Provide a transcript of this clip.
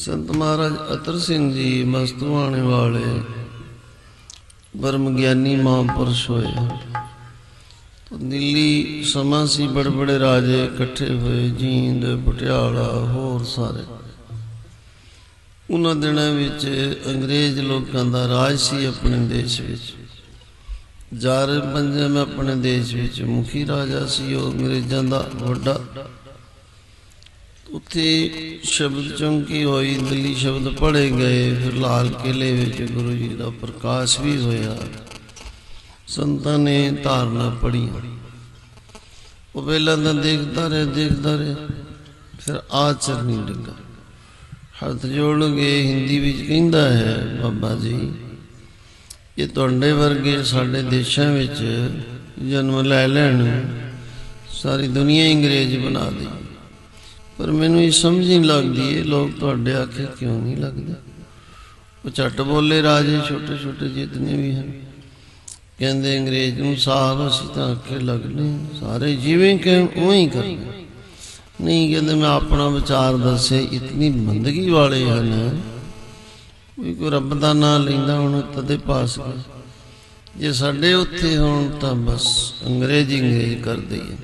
ਸੰਤ ਮਹਾਰਾਜ ਅਤਰ ਸਿੰਘ ਜੀ ਮਸਤੂਆਣੇ ਵਾਲੇ ਬਰਮ ਗਿਆਨੀ ਮਹਾਂਪੁਰਸ਼ ਹੋਏ। ਦਿੱਲੀ ਸਮਾਂ ਸੀ ਬੜੇ ਬੜੇ ਰਾਜੇ ਇਕੱਠੇ ਹੋਏ, ਜੀਂਦ, ਪਟਿਆਲਾ, ਹੋਰ ਸਾਰੇ। ਉਹਨਾਂ ਦਿਨਾਂ ਵਿੱਚ ਅੰਗਰੇਜ਼ ਲੋਕਾਂ ਦਾ ਰਾਜ ਸੀ ਆਪਣੇ ਦੇਸ਼ ਵਿੱਚ। ਜਾਰ ਪੰਜਮ ਆਪਣੇ ਦੇਸ਼ ਵਿੱਚ, ਮੁਖੀ ਰਾਜਾ ਸੀ ਉਹ ਅੰਗਰੇਜ਼ਾਂ ਦਾ ਵੱਡਾ ਉੱਥੇ ਸ਼ਬਦ ਚੌਂਕੀ ਹੋਈ, ਦਿੱਲੀ ਸ਼ਬਦ ਪੜ੍ਹੇ ਗਏ, ਫਿਰ ਲਾਲ ਕਿਲੇ ਵਿੱਚ ਗੁਰੂ ਜੀ ਦਾ ਪ੍ਰਕਾਸ਼ ਵੀ ਹੋਇਆ। ਸੰਤਾਂ ਨੇ ਧਾਰਨਾ ਪੜੀਆਂ ਉਹ ਪਹਿਲਾਂ ਤਾਂ ਦੇਖਦਾ ਰਿਹਾ ਦੇਖਦਾ ਰਿਹਾ, ਫਿਰ ਆਚਰ ਨਹੀਂ ਲੱਗਾ। ਹੱਥ ਜੋੜ ਕੇ ਹਿੰਦੀ ਵਿੱਚ ਕਹਿੰਦਾ ਹੈ, ਬਾਬਾ ਜੀ, ਇਹ ਤੁਹਾਡੇ ਵਰਗੇ ਸਾਡੇ ਦੇਸ਼ਾਂ ਵਿੱਚ ਜਨਮ ਲੈ ਲੈਣ, ਸਾਰੀ ਦੁਨੀਆ ਅੰਗਰੇਜ਼ ਬਣਾ ਦੇ। ਪਰ ਮੈਨੂੰ ਇਹ ਸਮਝ ਨਹੀਂ ਲੱਗਦੀ ਇਹ ਲੋਕ ਤੁਹਾਡੇ ਆਖੇ ਕਿਉਂ ਨਹੀਂ ਲੱਗਦੇ? ਉਹ ਝੱਟ ਬੋਲੇ, ਰਾਜੇ, ਛੋਟੇ ਛੋਟੇ ਜਿਤਨੇ ਵੀ ਹਨ। ਕਹਿੰਦੇ, ਅੰਗਰੇਜ਼ ਨੂੰ ਸਾਹ ਅਸੀਂ ਤਾਂ ਆਖੇ ਲੱਗਨੇ ਸਾਰੇ ਜਿਵੇਂ ਕਿ ਉਵੇਂ ਹੀ ਕਰਨੇ ਨਹੀਂ, ਕਹਿੰਦੇ, ਮੈਂ ਆਪਣਾ ਵਿਚਾਰ ਦੱਸੇ ਇਤਨੀ ਬੰਦਗੀ ਵਾਲੇ ਹਨ। ਕੋਈ ਕੋ ਰੱਬ ਦਾ ਨਾਮ ਲੈਂਦਾ ਹੁਣ ਤਦੇ ਪਾਸ ਜੇ ਸਾਡੇ ਉੱਥੇ ਹੋਣ ਤਾਂ ਬਸ ਅੰਗਰੇਜ਼ੀ ਅੰਗਰੇਜ਼ ਕਰਦੇ ਹੀ ਆ।